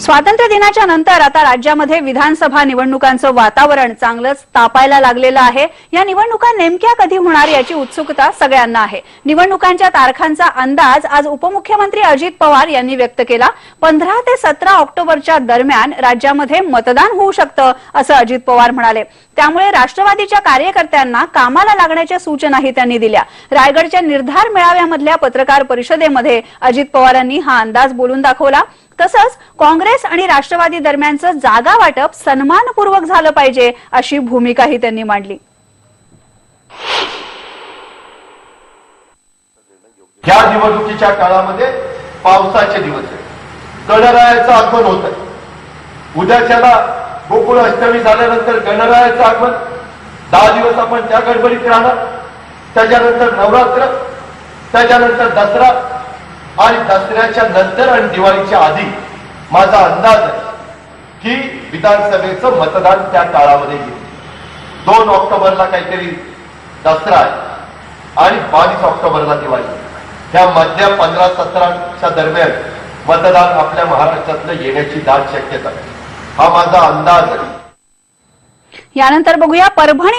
स्वातंत्र्य दिनाच्या नंतर आता राज्यामध्ये विधानसभा निवडणुकांचं वातावरण चांगलंच तापायला लागलेलं आहे. या निवडणुका नेमक्या कधी होणार याची उत्सुकता सगळ्यांना आहे. निवडणुकांच्या तारखांचा अंदाज आज उपमुख्यमंत्री अजित पवार यांनी व्यक्त केला. पंधरा ते सतरा ऑक्टोबरच्या दरम्यान राज्यामध्ये मतदान होऊ शकतं असं अजित पवार म्हणाले. त्यामुळे राष्ट्रवादीच्या कार्यकर्त्यांना कामाला लागण्याच्या सूचनाही त्यांनी दिल्या. रायगडच्या निर्धार मेळाव्यामधल्या पत्रकार परिषदेमध्ये अजित पवारांनी हा अंदाज बोलून दाखवला. तसंच काँग्रेस आणि राष्ट्रवादी दरम्यानचं जागा वाटप सन्मानपूर्वक झालं पाहिजे अशी भूमिकाही त्यांनी मांडली. या निवडणुकीच्या काळामध्ये पावसाचे दिवस आहे गणरायाचं आगमन होत आहे. उद्याच्याला गोकुळ अष्टमी झाल्यानंतर गणरायाचं आगमन. दहा दिवस आपण त्या गडबडीत राहणार. त्याच्यानंतर नवरात्र. त्याच्यानंतर दसरा. आणि दसऱ्याच्या नंतर आणि दिवाळीच्या आधी माझा अंदाज आहे की विधानसभेचं मतदान त्या काळामध्ये येईल. दोन ऑक्टोबरला काहीतरी दसरा आहे आणि बावीस ऑक्टोबरला दिवाळी ह्या मधल्या पंधरा सतराच्या दरम्यान मतदान आपल्या महाराष्ट्रातलं येण्याची दाट शक्यता हा माझा अंदाज आहे. यानंतर बघूया परभणी